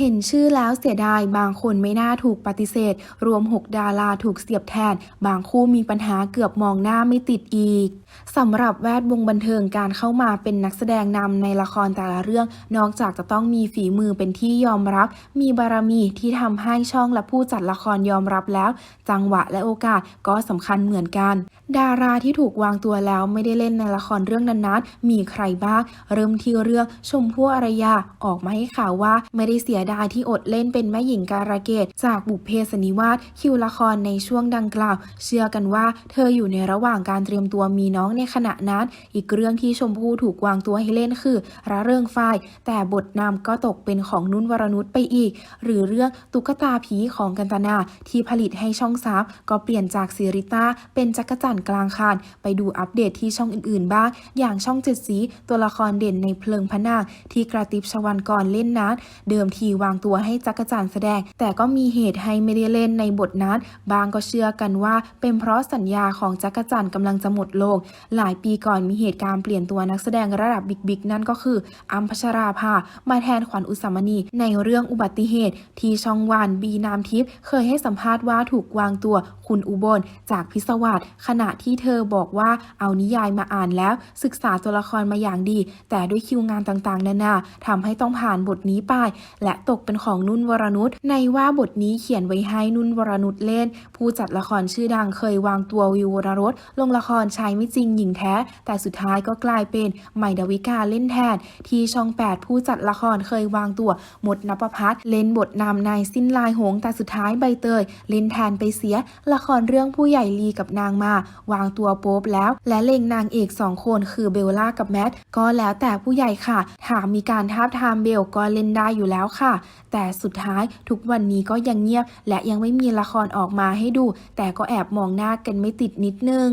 เห็นชื่อแล้วเสียดายบางคนไม่น่าถูกปฏิเสธ รวม 6 ดาราถูกเสียบแทน บางคู่มีปัญหาเกือบมองหน้าไม่ติดอีกสำหรับแวดวงบันเทิงการเข้ามาเป็นนักแสดงนำในละครแต่ละเรื่อง นอกจากจะต้องมีฝีมือเป็นที่ยอมรับ มีบารมีที่ทำให้ช่องและผู้จัดละครยอมรับแล้ว จังหวะและโอกาสก็สำคัญเหมือนกัน ดาราที่ถูกวางตัวแล้วไม่ได้เล่นในละครเรื่องนั้นๆมีใครบ้างเริ่มที่เรื่องชมพู่อารยาออกมาให้ข่าวว่าไม่ได้เสียดายที่อดเล่นเป็นแม่หญิงการะเกดจากบุพเพสนิวาสคิวละครในช่วงดังกล่าว เชื่อกันว่าเธออยู่ในระหว่างการเตรียมตัวมีน้องในขณะนั้น อีกเรื่องที่ชมพู่ถูกวางตัวให้เล่นคือระเริงฝ้าย แต่บทนำก็ตกเป็นของนุ่นวรนุชไปอีก หรือเรื่องตุ๊กตาผีของกันตนาที่ผลิตให้ช่องสามก็เปลี่ยนจากซีริต้าเป็นจักรจันทร์กลางคานไปดูอัปเดตที่ช่องอื่นๆบ้าง อย่างช่องเจ็ดสีตัวละครเด่นในเพลิงพนางที่กระติบชวันกรเล่นนั้นเดิมทีวางตัวให้จักรจันทร์แสดง แต่ก็มีเหตุให้ไม่ได้เล่นในบทนั้นบางก็เชื่อกันว่า เป็นเพราะสัญญาของจักรจันทร์กำลังจะหมดลง หลายปีก่อนมีเหตุการณ์เปลี่ยนตัวนักแสดงระดับบิ๊กๆนั่นก็คืออัมพชราภามาแทนขวัญอุสามณีในเรื่องอุบัติเหตุ ที่ช่องวานบีนามทิพย์เคยให้สัมภาษณ์ว่าถูกวางตัวคุณอุบลจากพิศวาสขณะที่เธอบอกว่าเอานิยายมาอ่านแล้ว ศึกษาตัวละครมาอย่างดี แต่ด้วยคิวงานต่างๆ นานาทำให้ต้องผ่านบทนี้ไป และตกเป็นของนุ่นวรนุชในว่าบทนี้เขียนไว้ให้นุ่นวรนุชเล่น ผู้จัดละครชื่อดังเคยวางตัววิววรรสลงละครชายไม่จริงหญิงแท้ แต่สุดท้ายก็กลายเป็นใหม่ดาวิกาเล่นแทน ที่ช่อง 8 ผู้จัดละครเคยวางตัวหมดนภพัฒน์เล่นบทนำนายสิ้นลายหงส์แต่สุดท้ายใบเตย เล่นแทนไปเสีย ละครเรื่องผู้ใหญ่ลีกับนางมา วางตัวโป๊บแล้ว และเล็งนางเอกสองคนคือเบลล่ากับแมทก็แล้วแต่ผู้ใหญ่ค่ะหากมีการท้าบทามเบลก็เล่นได้อยู่แล้วค่ะค่ะ แต่สุดท้ายทุกวันนี้ก็ยังเงียบ และยังไม่มีละครออกมาให้ดู แต่ก็แอบมองหน้ากันไม่ติดนิดนึง